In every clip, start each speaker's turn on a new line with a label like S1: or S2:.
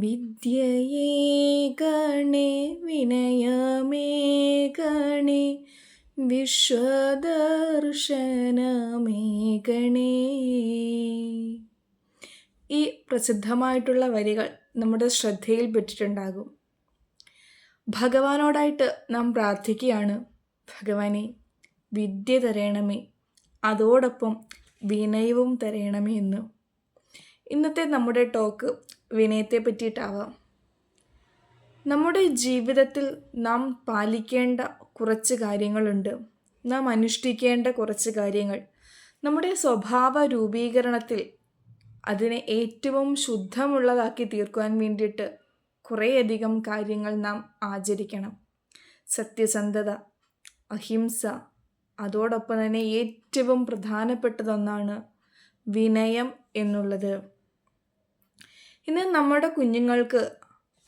S1: വിദ്യയേ ഗണേ വിനയമേ ഗണേ വിശ്വദർശനമേ ഗണേ. ഈ പ്രസിദ്ധമായിട്ടുള്ള വരികൾ നമ്മുടെ ശ്രദ്ധയിൽപ്പെട്ടിട്ടുണ്ടാകും ഭഗവാനോടായിട്ട് നാം പ്രാർത്ഥിക്കുകയാണ് ഭഗവാനെ വിദ്യ തരയണമേ അതോടൊപ്പം വിനയവും തരയണമേ എന്ന്. ഇന്നത്തെ നമ്മുടെ ടോക്ക് വിനയത്തെ പറ്റിയിട്ടാവാം നമ്മുടെ ജീവിതത്തിൽ നാം പാലിക്കേണ്ട കുറച്ച് കാര്യങ്ങളുണ്ട്. നാം അനുഷ്ഠിക്കേണ്ട കുറച്ച് കാര്യങ്ങൾ. നമ്മുടെ സ്വഭാവ രൂപീകരണത്തിൽ അതിനെ ഏറ്റവും ശുദ്ധമുള്ളതാക്കി തീർക്കുവാൻ വേണ്ടിയിട്ട് കുറേയധികം കാര്യങ്ങൾ നാം ആചരിക്കണം. സത്യസന്ധത അഹിംസ അതോടൊപ്പം തന്നെ ഏറ്റവും പ്രധാനപ്പെട്ടതൊന്നാണ് വിനയം എന്നുള്ളത്. ഇന്ന് നമ്മുടെ കുഞ്ഞുങ്ങൾക്ക്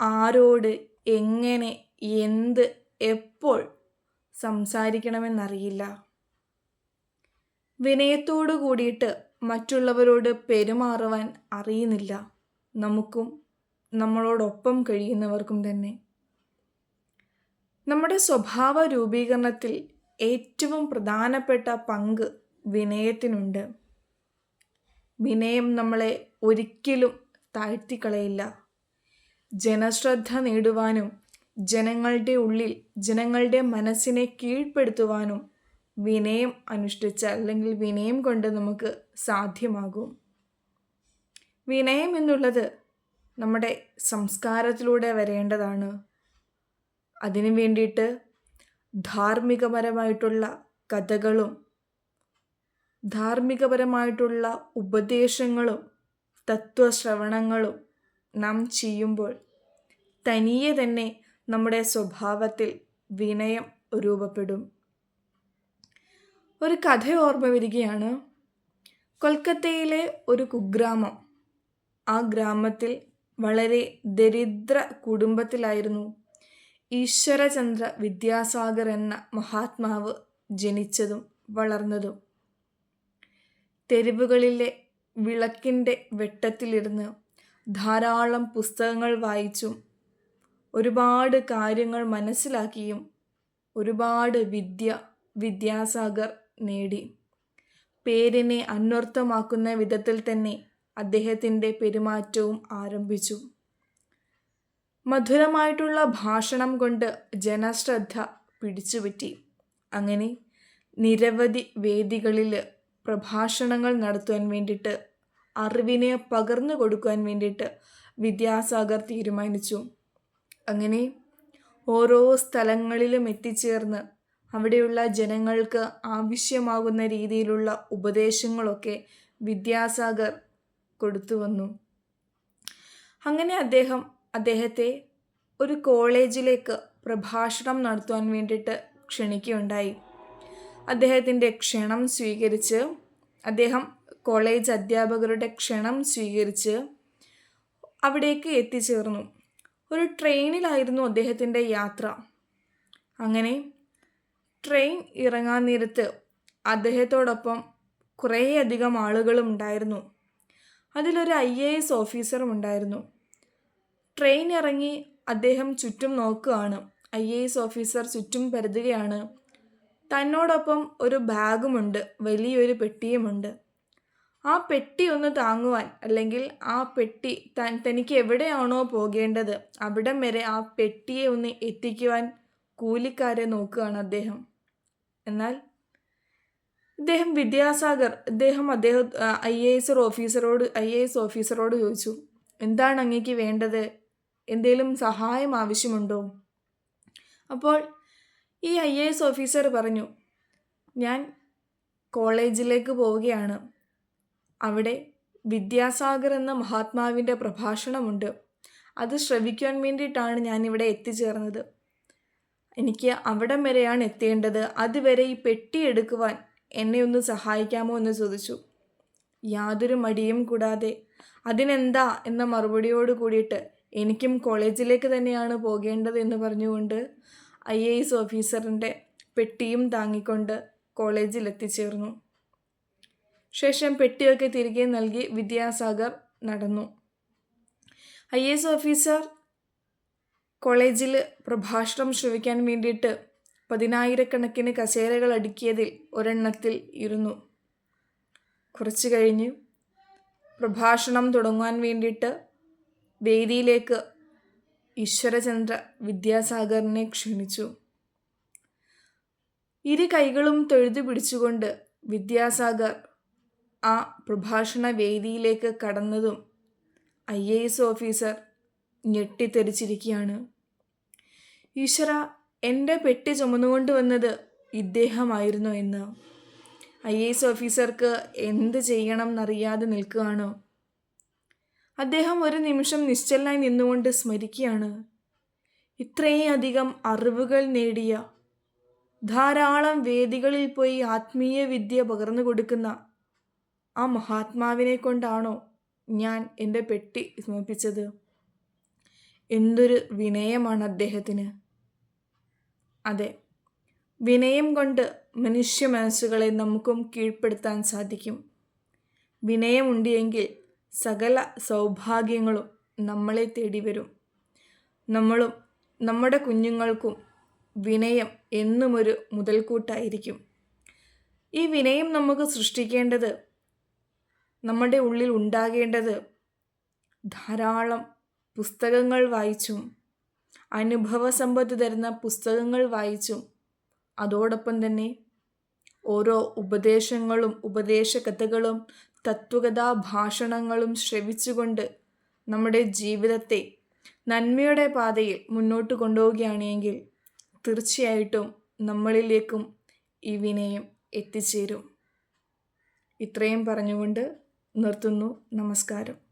S1: ആരോട് എങ്ങനെ എന്ത് എപ്പോൾ സംസാരിക്കണമെന്നറിയില്ല. വിനയത്തോടു കൂടിയിട്ട് മറ്റുള്ളവരോട് പെരുമാറുവാൻ അറിയുന്നില്ല. നമുക്കും നമ്മളോടൊപ്പം കഴിയുന്നവർക്കും തന്നെ. നമ്മുടെ സ്വഭാവ രൂപീകരണത്തിൽ ഏറ്റവും പ്രധാനപ്പെട്ട പങ്ക് വിനയത്തിനുണ്ട്. വിനയം നമ്മളെ ഒരിക്കലും താഴ്ത്തിക്കളയില്ല. ജനശ്രദ്ധ നേടുവാനും ജനങ്ങളുടെ ഉള്ളിൽ ജനങ്ങളുടെ മനസ്സിനെ കീഴ്പ്പെടുത്തുവാനും വിനയം അനുഷ്ഠിച്ച അല്ലെങ്കിൽ വിനയം കൊണ്ട് നമുക്ക് സാധ്യമാകും. വിനയം എന്നുള്ളത് നമ്മുടെ സംസ്കാരത്തിലൂടെ വരേണ്ടതാണ്. അതിനു വേണ്ടിയിട്ട് ധാർമ്മികപരമായിട്ടുള്ള കഥകളും ധാർമ്മികപരമായിട്ടുള്ള ഉപദേശങ്ങളും തത്വശ്രവണങ്ങളും നാം ചെയ്യുമ്പോൾ തനിയെ തന്നെ നമ്മുടെ സ്വഭാവത്തിൽ വിനയം രൂപപ്പെടും. ഒരു കഥ ഓർമ്മ വരികയാണ്. കൊൽക്കത്തയിലെ ഒരു കുഗ്രാമം. ആ ഗ്രാമത്തിൽ വളരെ ദരിദ്ര കുടുംബത്തിലായിരുന്നു ഈശ്വരചന്ദ്ര വിദ്യാസാഗർ എന്ന മഹാത്മാവ് ജനിച്ചതും വളർന്നതും. തെരുവുകളിലെ വിളക്കിന്റെ വെട്ടത്തിലിരുന്ന് ധാരാളം പുസ്തകങ്ങൾ വായിച്ചും ഒരുപാട് കാര്യങ്ങൾ മനസ്സിലാക്കിയും ഒരുപാട് വിദ്യ വിദ്യാസാഗർ നേടി. പേരിനെ അന്വർത്ഥമാക്കുന്ന വിധത്തിൽ തന്നെ അദ്ദേഹത്തിന്റെ പെരുമാറ്റവും ആരംഭിച്ചു. മധുരമായിട്ടുള്ള ഭാഷണം കൊണ്ട് ജനശ്രദ്ധ പിടിച്ചുപറ്റി. അങ്ങനെ നിരവധി വേദികളിൽ പ്രഭാഷണങ്ങൾ നടത്തുവാൻ വേണ്ടിയിട്ട് അറിവിനെ പകർന്നു കൊടുക്കുവാൻ വേണ്ടിയിട്ട് വിദ്യാസാഗർ തീരുമാനിച്ചു. അങ്ങനെ ഓരോ സ്ഥലങ്ങളിലും എത്തിച്ചേർന്ന് അവിടെയുള്ള ജനങ്ങൾക്ക് ആവശ്യമാകുന്ന രീതിയിലുള്ള ഉപദേശങ്ങളൊക്കെ വിദ്യാസാഗർ കൊടുത്തു വന്നു. അങ്ങനെ അദ്ദേഹം അദ്ദേഹത്തെ ഒരു കോളേജിലേക്ക് പ്രഭാഷണം നടത്തുവാൻ വേണ്ടിയിട്ട് ക്ഷണിക്കുകയുണ്ടായി. അദ്ദേഹത്തിന്റെ ക്ഷണം സ്വീകരിച്ച് അദ്ദേഹം കോളേജ് അധ്യാപകരുടെ ക്ഷണം സ്വീകരിച്ച് അവിടേക്ക് എത്തിച്ചേർന്നു. ഒരു ട്രെയിനിലായിരുന്നു അദ്ദേഹത്തിന്റെ യാത്ര. അങ്ങനെ ട്രെയിൻ ഇറങ്ങാൻ നേരത്ത് അദ്ദേഹത്തോടൊപ്പം കുറേയധികം ആളുകളും ഉണ്ടായിരുന്നു. അതിലൊരു ഐ എ എസ് ഓഫീസറും ഉണ്ടായിരുന്നു. ട്രെയിൻ ഇറങ്ങി അദ്ദേഹം ചുറ്റും നോക്കുകയാണ്. ഐ എ എസ് ഓഫീസർ ചുറ്റും പരതുകയാണ്. തന്നോടൊപ്പം ഒരു ബാഗുമുണ്ട് വലിയൊരു പെട്ടിയുമുണ്ട്. ആ പെട്ടി ഒന്ന് താങ്ങുവാൻ അല്ലെങ്കിൽ ആ പെട്ടി തൻ തനിക്ക് എവിടെയാണോ പോകേണ്ടത് അവിടം വരെ ആ പെട്ടിയെ ഒന്ന് എത്തിക്കുവാൻ കൂലിക്കാരെ നോക്കുകയാണ് അദ്ദേഹം. എന്നാൽ ഇദ്ദേഹം വിദ്യാസാഗർ ഇദ്ദേഹം അദ്ദേഹം ഐ എ എസ് ഓഫീസറോട് ഐ എ എസ് ഓഫീസറോട് ചോദിച്ചു എന്താണ് അങ്ങേക്ക് വേണ്ടത്? എന്തെങ്കിലും സഹായം ആവശ്യമുണ്ടോ? അപ്പോൾ ഈ ഐ എ എസ് ഓഫീസർ പറഞ്ഞു ഞാൻ കോളേജിലേക്ക് പോവുകയാണ്. അവിടെ വിദ്യാസാഗർ എന്ന മഹാത്മാവിന്റെ പ്രഭാഷണമുണ്ട്. അത് ശ്രവിക്കാൻ വേണ്ടിയിട്ടാണ് ഞാൻ ഇവിടെ എത്തിച്ചേർന്നത്. എനിക്ക് അവിടം വരെയാണ് എത്തേണ്ടത്. അതുവരെ ഈ പെട്ടി എടുക്കുവാൻ എന്നെ ഒന്ന് സഹായിക്കാമോ എന്ന് ചോദിച്ചു. യാതൊരു മടിയും കൂടാതെ അതിനെന്താ? എന്ന മറുപടിയോട് കൂടിയിട്ട് എനിക്കും കോളേജിലേക്ക് തന്നെയാണ് പോകേണ്ടത് എന്ന് പറഞ്ഞുകൊണ്ട് ഐ എ എസ് ഓഫീസറിന്റെ പെട്ടിയും താങ്ങിക്കൊണ്ട് കോളേജിൽ എത്തിച്ചേർന്നു ശേഷം പെട്ടിയൊക്കെ തിരികെ നൽകി വിദ്യാസാഗർ നടന്നു. ഐ എസ് ഓഫീസർ കോളേജിൽ പ്രഭാഷണം ശ്രവിക്കാൻ വേണ്ടിയിട്ട് പതിനായിരക്കണക്കിന് കസേരകൾ അടുക്കിയതിൽ ഒരെണ്ണത്തിൽ ഇരുന്നു. കുറച്ച് കഴിഞ്ഞ് പ്രഭാഷണം തുടങ്ങാൻ വേണ്ടിയിട്ട് വേദിയിലേക്ക് ഈശ്വരചന്ദ്ര വിദ്യാസാഗറിനെ ക്ഷണിച്ചു. ഇരു കൈകളും തൊഴുതു പിടിച്ചുകൊണ്ട് വിദ്യാസാഗർ ആ പ്രഭാഷണ വേദിയിലേക്ക് കടന്നതും ഐ എ എസ് ഓഫീസർ ഞെട്ടിത്തെറിച്ചിരിക്കുകയാണ്. ഈശ്വര എന്റെ പെട്ടി ചുമന്നുകൊണ്ട് വന്നത് ഇദ്ദേഹമായിരുന്നു എന്ന്. ഐ എസ് ഓഫീസർക്ക് എന്ത് ചെയ്യണം എന്നറിയാതെ നിൽക്കുകയാണ്. അദ്ദേഹം ഒരു നിമിഷം നിശ്ചലനായി നിന്നുകൊണ്ട് സ്മരിക്കുകയാണ്. ഇത്രയും അധികം അറിവുകൾ നേടിയ ധാരാളം വേദികളിൽ പോയി ആത്മീയ വിദ്യ പകർന്നു കൊടുക്കുന്ന ആ മഹാത്മാവിനെ കൊണ്ടാണോ ഞാൻ എന്റെ പെട്ടി സമർപ്പിച്ചത്? എന്തൊരു വിനയമാണ് അദ്ദേഹത്തിന്. അതെ വിനയം കൊണ്ട് മനുഷ്യ മനസ്സുകളെ നമുക്കും കീഴ്പ്പെടുത്താൻ സാധിക്കും. വിനയമുണ്ടെങ്കിൽ സകല സൗഭാഗ്യങ്ങളും നമ്മളെ തേടി വരും. നമ്മളും നമ്മുടെ കുഞ്ഞുങ്ങൾക്കും വിനയം എന്നുമൊരു മുതൽക്കൂട്ടായിരിക്കും. ഈ വിനയം നമുക്ക് സൃഷ്ടിക്കേണ്ടത് നമ്മുടെ ഉള്ളിൽ ഉണ്ടാകേണ്ടത് ധാരാളം പുസ്തകങ്ങൾ വായിച്ചും അനുഭവ സമ്പത്ത് തരുന്ന പുസ്തകങ്ങൾ വായിച്ചും അതോടൊപ്പം തന്നെ ഓരോ ഉപദേശങ്ങളും ഉപദേശ കഥകളും തത്വകഥാ ഭാഷണങ്ങളും ശ്രവിച്ചുകൊണ്ട് നമ്മുടെ ജീവിതത്തെ നന്മയുടെ പാതയിൽ മുന്നോട്ട് കൊണ്ടുപോവുകയാണെങ്കിൽ തീർച്ചയായിട്ടും നമ്മളിലേക്കും ഈ വിനയം എത്തിച്ചേരും. ഇത്രയും പറഞ്ഞുകൊണ്ട് നിർത്തുന്നു. നമസ്കാരം.